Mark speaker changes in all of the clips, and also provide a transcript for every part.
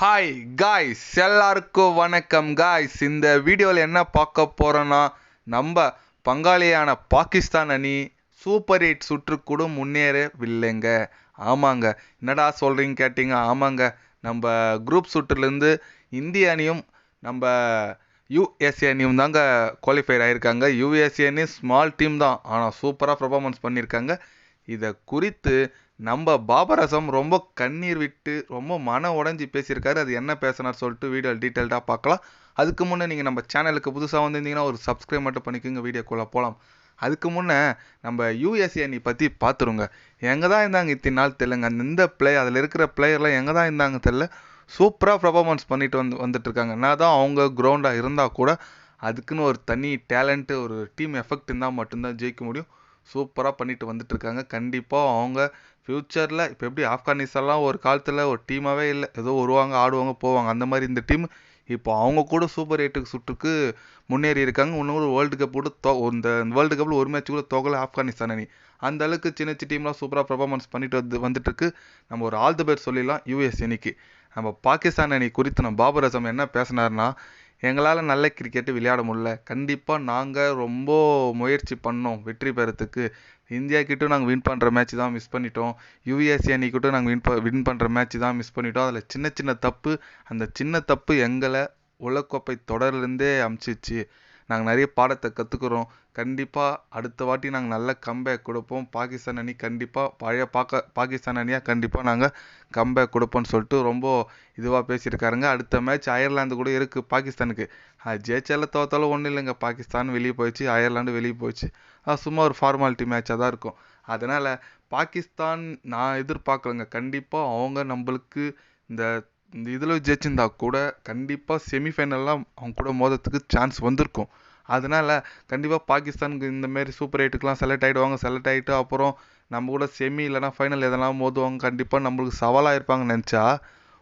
Speaker 1: Hi guys எல்லாருக்கும் வணக்கம் guys இந்த வீடியோவில் என்ன பார்க்க போகிறோன்னா நம்ம பங்காளியான பாகிஸ்தான் அணி சூப்பர் எயிட் சுற்றுக்கூட முன்னேறவில்லைங்க. ஆமாங்க. என்னடா சொல்கிறீங்க கேட்டிங்க? ஆமாங்க. நம்ம குரூப் சுற்றுலேருந்து இந்திய அணியும் நம்ம யூஎஸ்ஏ அணியும் தாங்க குவாலிஃபைட் ஆகியிருக்காங்க யூஎஸ்ஏ அணி ஸ்மால் டீம் தான். ஆனால் சூப்பராக பர்ஃபார்மன்ஸ் பண்ணியிருக்காங்க. இதை குறித்து நம்ம பாபரசம் ரொம்ப கண்ணீர் விட்டு ரொம்ப மன உடஞ்சி பேசியிருக்காரு. அது என்ன பேசினார் சொல்லிட்டு வீடியோ டீட்டெயில்டாக பார்க்கலாம். அதுக்கு முன்னே நீங்கள் நம்ம சேனலுக்கு புதுசாக வந்திருந்தீங்கன்னா ஒரு சப்ஸ்கிரைப் மட்டும் பண்ணிக்கோங்க வீடியோக்குள்ளே போகலாம் அதுக்கு முன்னே நம்ம யூஎஸ்ஏ நீ பற்றி பார்த்துருங்க. எங்கே தான் இருந்தாங்க இத்தனை நாள் தெரியலங்க. அந்த இந்த பிளே அதில் இருக்கிற பிளேயர்லாம் எங்கே தான் இருந்தாங்க தெரில சூப்பராக பர்ஃபார்மன்ஸ் பண்ணிட்டு வந்து வந்துட்டு இருக்காங்க என்ன தான் அவங்க கிரவுண்டாக இருந்தால் கூட அதுக்குன்னு ஒரு தனி டேலண்ட்டு ஒரு டீம் எஃபெக்ட் இருந்தால் மட்டும்தான் ஜெயிக்க முடியும். சூப்பராக பண்ணிட்டு வந்துட்டு இருக்காங்க கண்டிப்பாக அவங்க ஃப்யூச்சரில் இப்போ எப்படி ஆப்கானிஸ்தான்லாம் ஒரு காலத்தில் ஒரு டீமாகவே இல்லை. ஏதோ வருவாங்க ஆடுவாங்க போவாங்க. அந்த மாதிரி இந்த டீம் இப்போ அவங்க கூட சூப்பர் எயிட்டுக்கு சுற்றுக்கு முன்னேறி இருக்காங்க. இன்னொரு வேர்ல்டு கப் கூட தோ இந்த வேர்ல்டு கப்பில் ஒரு மேட்ச் கூட தோகலை ஆப்கானிஸ்தான் அணி. அந்த அளவுக்கு சின்ன சின்ன டீம்லாம் சூப்பராக பர்ஃபார்மன்ஸ் பண்ணிட்டு வந்து வந்துட்டு இருக்கு நம்ம ஒரு ஆல் த பெஸ்ட் சொல்லிடலாம். யூஎஸ் அணிக்கு. நம்ம பாகிஸ்தான் அணி குறித்து நம்ம பாபர் அசம் என்ன பேசினார்னா எங்களால் நல்ல கிரிக்கெட்டு விளையாட முடியல. கண்டிப்பாக நாங்கள் ரொம்ப முயற்சி பண்ணோம் வெற்றி பெறத்துக்கு. இந்தியா நாங்கள் வின் பண்ணுற மேட்ச் தான் மிஸ் பண்ணிட்டோம். யூஎஸ்ஏ அணிக்கிட்ட நாங்கள் வின் ப வின் பண்ணுற மேட்ச் தான் மிஸ் பண்ணிட்டோம். அதில் சின்ன சின்ன தப்பு அந்த சின்ன தப்பு எங்களை உலகக்கோப்பை தொடர்லேருந்தே அமுச்சிச்சு. நாங்கள் நிறைய பாடத்தை கற்றுக்குறோம் கண்டிப்பாக அடுத்த வாட்டி நாங்கள் நல்ல கம்பேக் கொடுப்போம். பாகிஸ்தான் அணி கண்டிப்பாக பழைய பாக்க பாகிஸ்தான் அணியாக கண்டிப்பாக நாங்கள் கம்பேக் கொடுப்போம்னு சொல்லிட்டு ரொம்ப இதுவாக பேசியிருக்காருங்க. அடுத்த மேட்ச் அயர்லாந்து கூட இருக்குது பாகிஸ்தானுக்கு. அது தோத்தாலும் ஒன்றும் இல்லைங்க. பாகிஸ்தான் வெளியே போயிடுச்சு அயர்லாண்டு வெளியே போயிடுச்சு. அது சும்மா ஒரு ஃபார்மாலிட்டி மேட்சாக தான் இருக்கும். அதனால் பாகிஸ்தான் நான் எதிர்பார்க்கலங்க. கண்டிப்பாக அவங்க நம்மளுக்கு இந்த இந்த இதில் ஜெயிச்சிருந்தா கூட கண்டிப்பாக செமிஃபைனல்லாம் அவங்க கூட மோதத்துக்கு சான்ஸ் வந்திருக்கும். அதனால் கண்டிப்பாக பாகிஸ்தானுக்கு இந்தமாரி சூப்பர் எயிட்டுக்கெலாம் செலக்ட் ஆகிடுவாங்க செலக்ட் ஆகிட்டு அப்புறம் நம்ம கூட செமி இல்லைனா ஃபைனல் எதெல்லாம் மோதுவாங்க. கண்டிப்பாக நம்மளுக்கு சவாலாக இருப்பாங்கன்னு நினச்சா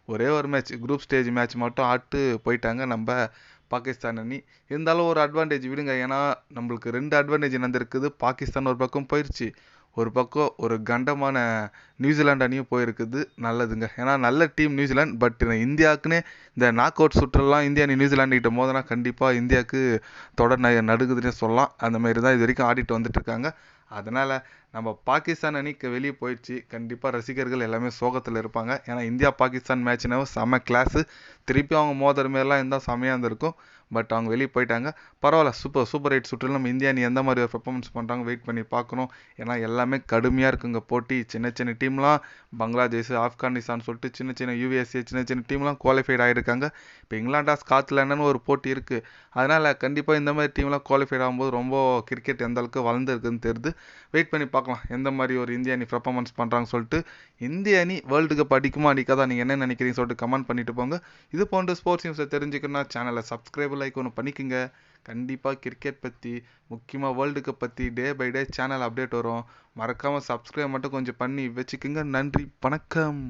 Speaker 1: ஒரே ஒரு மேட்ச் குரூப் ஸ்டேஜ் மேட்ச் மட்டும் ஆட்டு போயிட்டாங்க நம்ம பாகிஸ்தான் அணி. இருந்தாலும் ஒரு அட்வான்டேஜ் விடுங்க. ஏன்னா நம்மளுக்கு ரெண்டு அட்வான்டேஜ் நடந்திருக்குது. பாகிஸ்தான் ஒரு பக்கம் போயிடுச்சு ஒரு பக்கம் ஒரு கண்டமான நியூசிலாண்டு அணியும் போயிருக்குது. நல்லதுங்க. ஏன்னா நல்ல டீம் நியூசிலாந்து பட் இந்தியாவுக்குன்னே இந்த நாக் அவுட் சுற்றுலாம் இந்தியா அணி நியூசிலாண்டு கிட்ட மோதினா கண்டிப்பாக இந்தியாவுக்கு தொடர் நடுக்குதுன்னே சொல்லலாம். அந்த மாதிரி தான் இது வரைக்கும் ஆடிட்டு வந்துட்டு இருக்காங்க. அதனால் நம்ம பாகிஸ்தான் அணிக்கு வெளியே போயிடுச்சு. கண்டிப்பாக ரசிகர்கள் எல்லாமே சோகத்தில் இருப்பாங்க. ஏன்னா இந்தியா பாகிஸ்தான் மேட்ச்னாவே செம்ம கிளாஸு திருப்பி அவங்க மோதுற மாரிலாம் இருந்தால் செம்மையாக இருந்திருக்கும். பட் அவங்க வெளியே போயிட்டாங்க. பரவாயில்ல சூப்பர் சூப்பர் எயிட் சுற்றில் நம்ம இந்தியா நீ எந்த மாதிரி ஒரு பெர்ஃபார்மன்ஸ் பண்ணுறாங்க வெயிட் பண்ணி பார்க்கணும். ஏன்னா எல்லாமே கடுமையாக இருக்குங்க போட்டி. சின்ன சின்ன டீம்லாம் பங்களாதேஷ் ஆப்கானிஸ்தான் சொல்லிட்டு சின்ன சின்ன யூஎஸ்ஏ சின்ன சின்ன டீம்லாம் குவாலிஃபைட் ஆகிருக்காங்க இப்போ இங்கிலாண்டா ஸ்காட்லாண்டுன்னு ஒரு போட்டி இருக்குது அதனால் கண்டிப்பாக இந்த மாதிரி டீம்லாம் குவாலிஃபைட் ஆகும்போது ரொம்ப கிரிக்கெட் எந்த அளவுக்கு வளர்ந்துருக்குன்னு தெரியுது. வெயிட் பண்ணி பார்க்கலாம். எந்த மாதிரி ஒரு இந்திய அணி பர்ஃபார்மன்ஸ் பண்ணுறாங்க சொல்லிட்டு இந்திய அணி வேர்ல்டு கப் அடிக்குமா அடிக்காதா நீங்கள் என்ன நினைக்கிறீங்க சொல்லிட்டு கமெண்ட் பண்ணிட்டு போங்க. இது போன்ற ஸ்போர்ட்ஸ் நியூஸை தெரிஞ்சுக்கணும்னா சேனலை சப்ஸ்கிரைப் லைக் ஒன்று பண்ணிக்கோங்க. கண்டிப்பாக கிரிக்கெட் பற்றி முக்கியமாக வேர்ல்டு கப் பற்றி day by day channel update வரும். மறக்காமல் சப்ஸ்கிரைப் மட்டும் கொஞ்சம் பண்ணி வச்சுக்கோங்க. நன்றி வணக்கம்.